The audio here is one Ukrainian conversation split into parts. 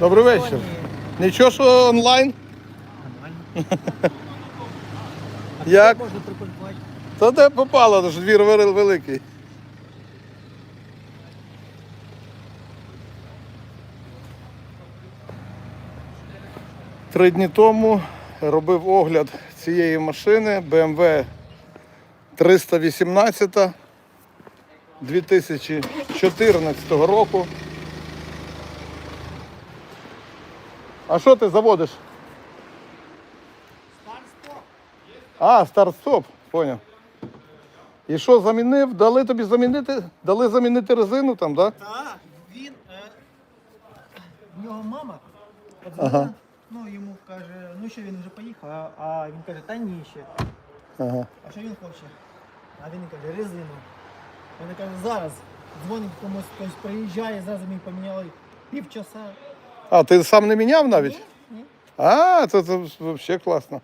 Добрий вечір. Нічого, що онлайн? Як? Можна припаркувати. Та де попало, то ж двір великий. Три дні тому робив огляд цієї машини BMW 318 2014 року. А що ти заводиш? А, старт-стоп, поняв. І що замінив? Дали тобі замінити? Дали замінити резину там, так? Да? Так, він. Е, в нього мама подзвонила, Ага. ну йому каже, ну що він вже поїхав, а, а він каже, та ні ще. Ага. А що він хоче? А він каже, резину. Вона каже, зараз дзвонить комусь, хтось приїжджає, зразу мені поміняли півчаса. А, ти сам не міняв навіть? Ні? А, це, це взагалі класно.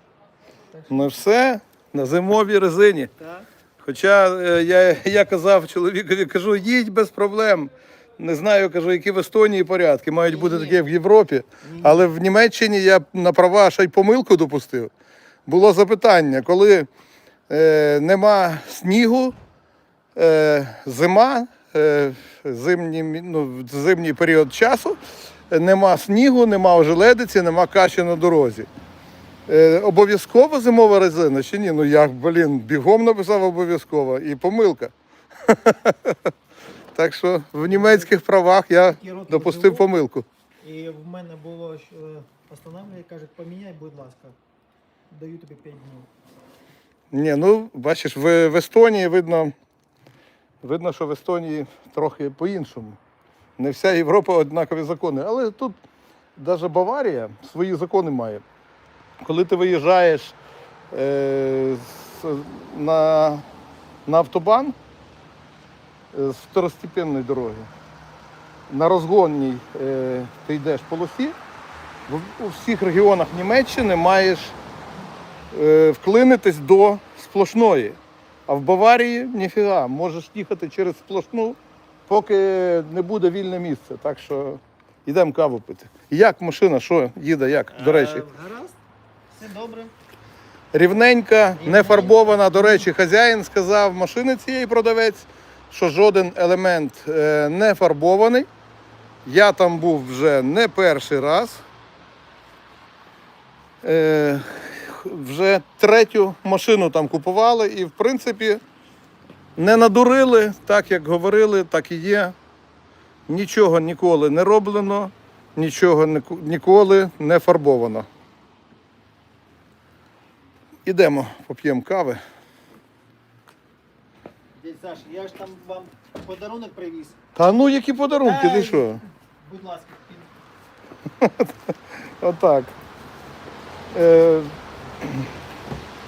Ну все, на зимовій резині. Так. Хоча е, я, я казав чоловікові, кажу, їдь без проблем. Не знаю, кажу, які в Естонії порядки. Мають бути такі як в Європі. Але в Німеччині я на права ще й помилку допустив. Було запитання, коли е, нема снігу, е, зима, е, зимній, ну, зимній період часу, нема снігу, нема ожеледиці, нема каші на дорозі. Е, обов'язково зимова резина чи ні? Ну як, блін, бігом написав обов'язково і помилка. так що в німецьких правах я допустив помилку. І в мене було, що постановлює, кажуть, поміняй, будь ласка. Даю тобі 5 днів. Ні, ну бачиш, в, в Естонії видно, видно, що в Естонії трохи по-іншому. Не вся Європа однакові закони. Але тут навіть Баварія свої закони має. Коли ти виїжджаєш е, з, на, на автобан е, з второстепенної дороги, на розгонній е, ти йдеш по полосі, в, у всіх регіонах Німеччини маєш е, вклинитись до сплошної. А в Баварії ніфіга, можеш їхати через сплошну, поки не буде вільне місце. Так що йдемо каву пити. Як машина, що їде, як, до речі? Е, Гаразд, все добре. Рівненька, не фарбована. До речі, хазяїн сказав машини цієї продавець, що жоден елемент е, не фарбований. Я там був вже не перший раз. Е, вже третю машину там купували і, в принципі, не надурили, так як говорили, так і є. Нічого ніколи не роблено, нічого ніколи не фарбовано. Ідемо, поп'ємо кави. Дядь Саш, я ж там вам подарунок привіз. Та ну які подарунки, ти Ей. що? Будь ласка, Отак. Е,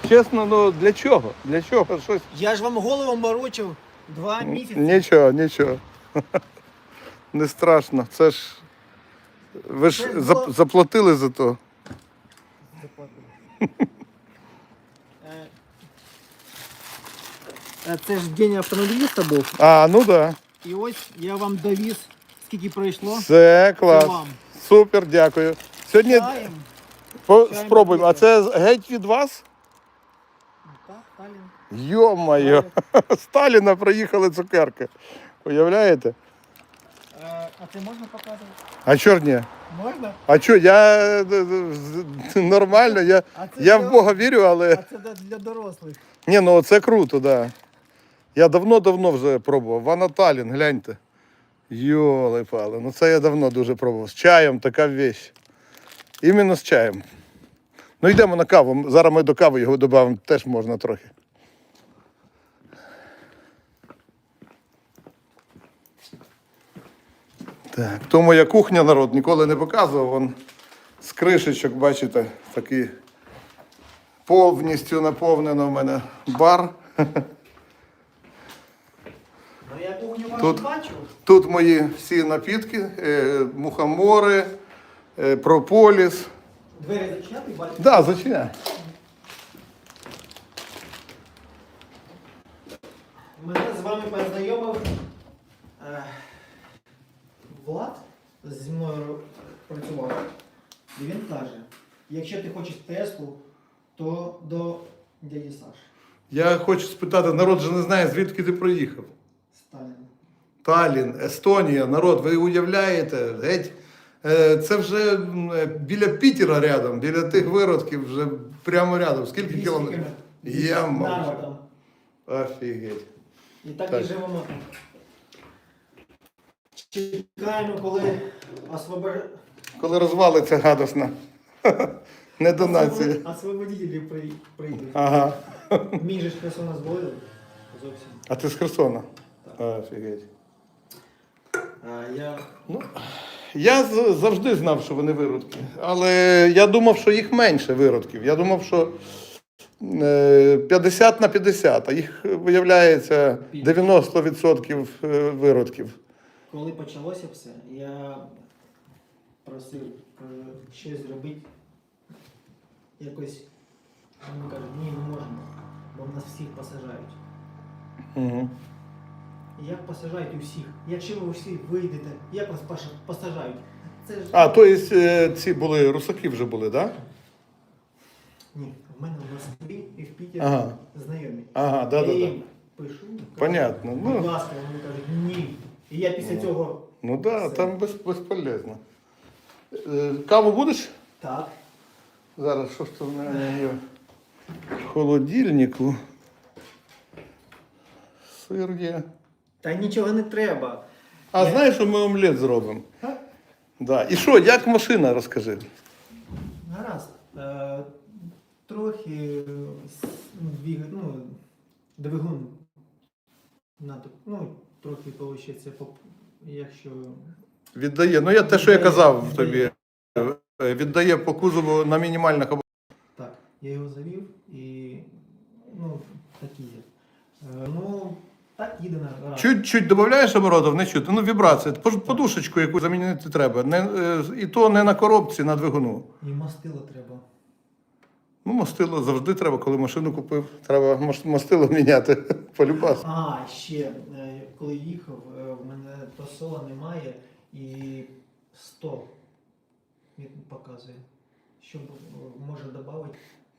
чесно, ну для чого? Для чого? Щось. Я ж вам голову морочив два місяці. Нічого, нічого. Не страшно. Це ж. Ви ж Це зап- було- заплатили за то. Заплатили. Е, е, Це ж день автомобіліста був. А, ну так. Да. І ось я вам довіз, скільки пройшло. Це клас. вам. Супер, дякую. Сьогодні Чаєм. по- чаєм спробуємо. А це геть від вас? Йо-моє. Сталіна приїхали цукерки. Уявляєте? Е, А це можна показувати? А чорні? Можна? А що, я е, е, нормально, я, я в Бога вірю, але. А це для- дорослих. Ні, ну це круто, так. Да. Я давно-давно вже пробував. Вана Талін, гляньте. Йоли пали. Ну це я давно дуже пробував. З чаєм така вещь. Іменно з чаєм. Ну йдемо на каву. Зараз ми до кави його додамо, теж можна трохи. Так, то моя кухня народ ніколи не показував. Вон з кришечок, бачите, такий повністю наповнено в мене бар. Ну я кухню Тут- бачу. Тут мої всі напітки, е, мухомори, е, прополіс. Двері зачиняти, бачу. Да, зачиняй. Мене з вами познайомив е, Влад зі мною працював. І він каже, якщо ти хочеш Теслу, то до дяді Саші Я хочу спитати, народ же не знає, звідки ти приїхав. Сталіна. Талін, Естонія, народ, ви уявляєте, геть. Е, Це вже біля Пітера рядом, біля тих виродків, вже прямо рядом. Скільки кілометрів? Я Нано Офігеть. І так, Так. і живемо. Чекаємо, коли освобож... Коли розвалиться гадосна. Не до нації. освобод- освободителі прийдуть. Ага. Мій же ж Херсона звалили зовсім. А ти з Херсона? Офігеть. А я Ну, я завжди знав, що вони виродки. Але я думав, що їх менше виродків. Я думав, що е, 50 на 50, а їх виявляється 90% е, виродків. коли почалося все, я просив е, щось зробити. Якось вони кажуть, ні, не можемо, бо в нас всіх посажають. Угу. Як посажають усіх? Якщо ви всі вийдете, як вас посажають? Це ж А, то є е, ці були, русаки вже були, так? Да? ні, в мене в Москві і в Пітері Ага. знайомі. Ага, да, я да, да. пишу. кажу, Понятно. Будь Ну, ласка, вони кажуть, ні. І я після цього ну да, Все. там без, безполезно. Е, Каву будеш? так. Зараз що ж це в мене є в холодильнику. Сир є. Та нічого не треба. А Я- знаєш, що ми омлет зробимо? Ха? Да. І що, як машина, розкажи. Гаразд. Е, трохи с- двіг, ну, двигун надо, ну, трохи виходить, якщо Віддає. Ну я те, що я казав віддає. тобі. е, Віддає по кузову на мінімальних оборотах. так, я його завів і ну, такі є. Е, ну, так їде на. Чуть-чуть додаєш оборотів, не чути. Ну, вібрація. Пож- Подушечку, яку замінити треба. Не, е, і то не на коробці, на двигуну. І мастило треба. Ну, мастило завжди треба, коли машину купив. Треба мас- мастило міняти полюбас. А, ще, е, коли їхав, е, в мене посола немає і 100 він показує. Що б, може додати?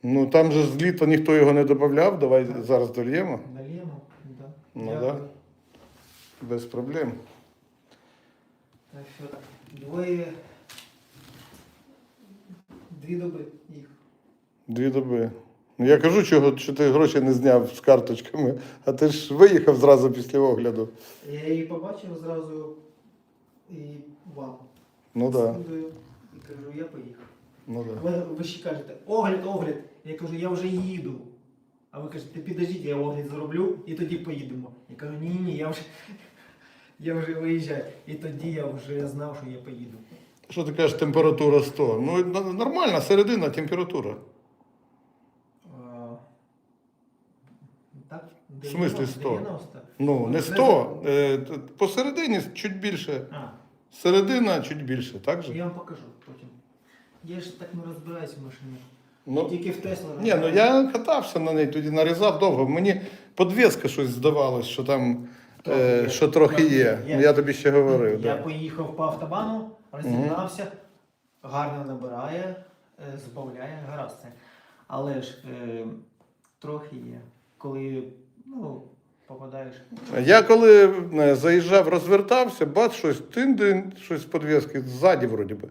Ну там же з літа ніхто його не додавав. Давай зараз дольємо. Налємо, да. Ну, Дякую. да. Без проблем. Так що так. Двоє. Дві доби їх. Дві доби. Ну я кажу, чого, що ти гроші не зняв з карточками, а ти ж виїхав зразу після огляду. Я її побачив зразу і вам. Ну так. Да. І кажу, я поїхав. Ну, да. Ви, ви ще кажете, огляд, огляд. Я кажу, я вже їду. А ви кажете, підождіть, я огляд зроблю і тоді поїдемо. Я кажу, ні, ні, я вже, я вже виїжджаю. І тоді я вже знав, що я поїду. Що ти кажеш, температура 100? Ну, нормальна середина температура. Так, В смислі 90, 100? 90. Ну, не 100. Е, т- посередині чуть більше. А, Середина чуть більше, так же? я вам покажу потім. Я ж так не розбираюся в машинах. Ну, Тільки в Тесла. ні, ну я катався на неї, тоді нарізав довго. Мені подвеска щось здавалось, що там Трохи е, є. що трохи є. є. Ну, Я тобі ще говорив. Я Да. поїхав по автобану, розігнався, гарно набирає, е, збавляє, гаразд це. Але ж е, трохи є. Коли ну, попадаєш. Я коли е, заїжджав, розвертався, бац, щось тин-дин, щось з подвески ззаді вроді би.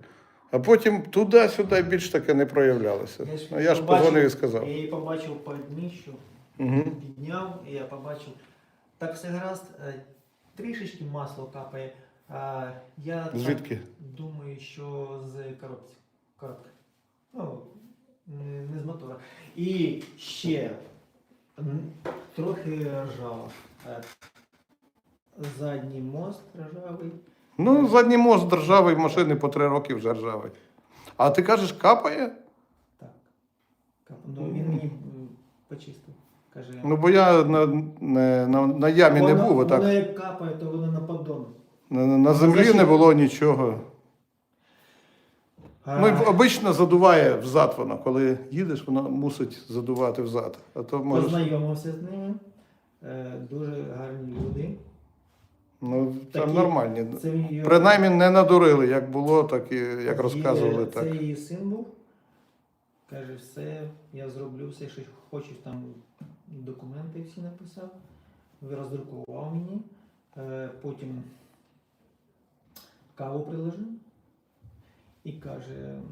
А потім туди-сюди більш таке не проявлялося. Ну, я ж позвонив і сказав. Я її побачив по дніщу, Угу. підняв, і я побачив. Так все гаразд, е, трішечки масло капає. А я так Звідки? думаю, що з коробці. Коробки. Ну, не, не з мотора. І ще м, трохи ржава. Е, Задній мост ржавий. Ну, задній мост ржавий, машини по три роки вже ржавий. А ти кажеш, капає? Так. Кап- Ну, він мені м, почистив. Каже, Ну, бо я на, на, на, на ямі не воно, був, воно отак. як капає, то воно на поддон. На, на землі не було нічого. А, Ну, і обично задуває взад воно. Коли їдеш, воно мусить задувати взад. А то можеш. Познайомився з ними. Е, Дуже гарні люди. Ну, це Такі- нормальні. Це її- Принаймні не надурили, як було, так і як розказували, Це так. її син був. Каже, все, я зроблю все, що хочеш, там документи всі написав, роздрукував мені, е, потім каву приложив і каже, м,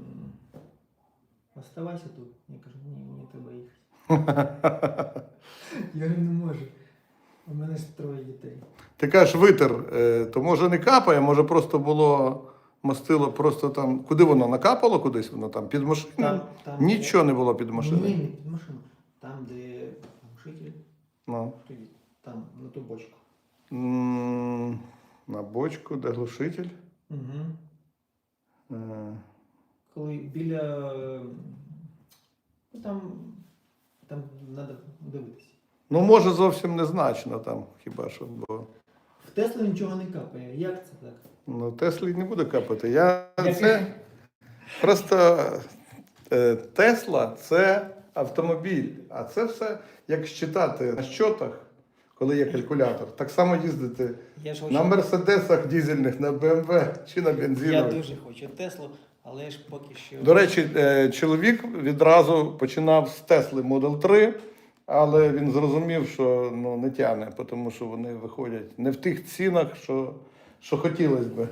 оставайся тут. Я кажу, ні, мені треба їхати. Я говорю, не можу. У мене ж троє дітей. Ти кажеш, витер, е, то може не капає, може просто було мастило, просто там. Куди воно накапало кудись? Воно там під машину? Там, там, Нічого не було під машиною. Ні, не під машину. Там, де глушитель, Ну. Там, на ту бочку. М, На бочку, де глушитель. Угу. Е, Коли біля. е, Ну там. Там треба дивитися. Ну, може, зовсім незначно там, хіба що, бо В Теслу нічого не капає. Як це так? ну, Теслі не буде капати. Я Як- це просто е, Тесла це автомобіль, а це все як считати на щотах, коли є калькулятор. Так само їздити Я ж на мерседесах дізельних, на БМВ чи на Я бензинових. дуже хочу Теслу, але ж поки що. До речі, е, чоловік відразу починав з Тесли Model 3, але він зрозумів, що ну, не тягне, тому що вони виходять не в тих цінах, що, що хотілося би.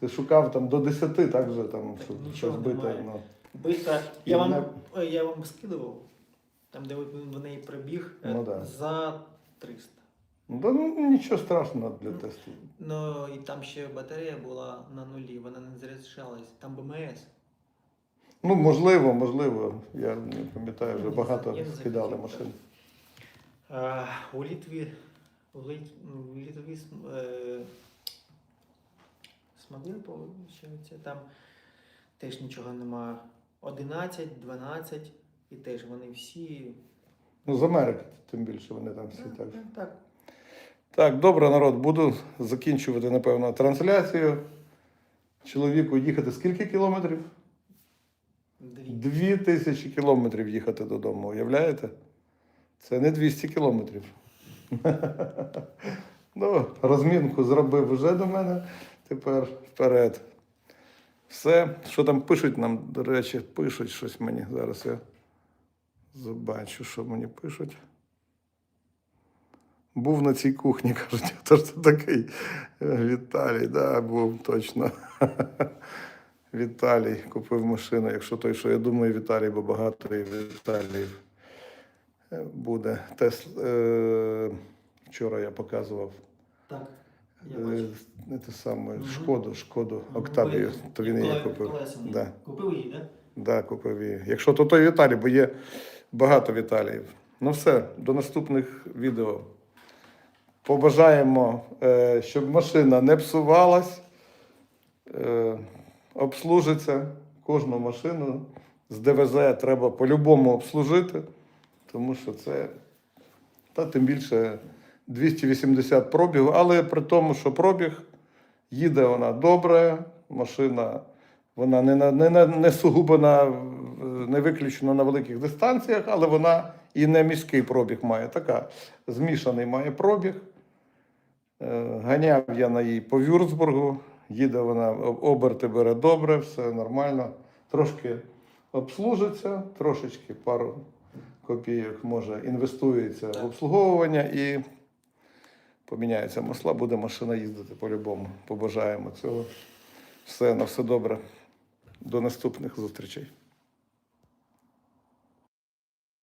Ти шукав там до 10, так же там Нічого щось бите. Ну. Бита. Я вам, вона- е, я вам скидував. Там, де він в неї пробіг е, Ну да. за 300. Ну, да, ну, нічого страшного для тесту. Ну і там ще батарея була на нулі, вона не заряджалась. Там БМС. Ну, можливо, можливо. Я не пам'ятаю, вже Ну, багато скидали машин. А, у Літві, у Лит- у Літві см- е, смогли получається, там теж нічого нема. 11, 12 і теж вони всі. Ну, з Америки, тим більше вони там всі Так, так. так, так. Так, добре, народ, буду закінчувати, напевно, трансляцію. Чоловіку їхати скільки кілометрів? Дві. Тисячі кілометрів їхати додому, уявляєте? Це не 200 кілометрів. ну, розмінку зробив вже до мене. Тепер вперед. Все, що там пишуть нам, до речі, пишуть щось мені. Зараз я побачу, що мені пишуть. Був на цій кухні, кажуть, то ж такий Е, Віталій, да, був точно. Віталій купив машину. Якщо той, що я думаю, Віталій, бо багато і Віталіїв е, буде. Тес... Е... Вчора я показував Так. Я е, бачу. не те саме, шкоду, шкоду. Октавію, то він її купив. Да. Купив її, так? Да, купив її. Якщо то той Віталій, бо є багато Віталіїв. Ну все, до наступних відео. Побажаємо, щоб машина не псувалась, обслужиться кожну машину. З ДВЗ треба по-любому обслужити, тому що це, та тим більше 280 пробігу, але при тому, що пробіг їде вона добре, машина вона не, на, не, не сугубо на, не виключно на великих дистанціях, але вона і не міський пробіг має. Така змішаний має пробіг. Е, Ганяв я на їй по Вюрцбургу, їде вона, об- оберти бере добре, все нормально. Трошки обслужиться, трошечки пару копійок може інвестується в обслуговування і поміняється масла, буде машина їздити по-любому. Побажаємо цього. Все, на все добре. До наступних зустрічей.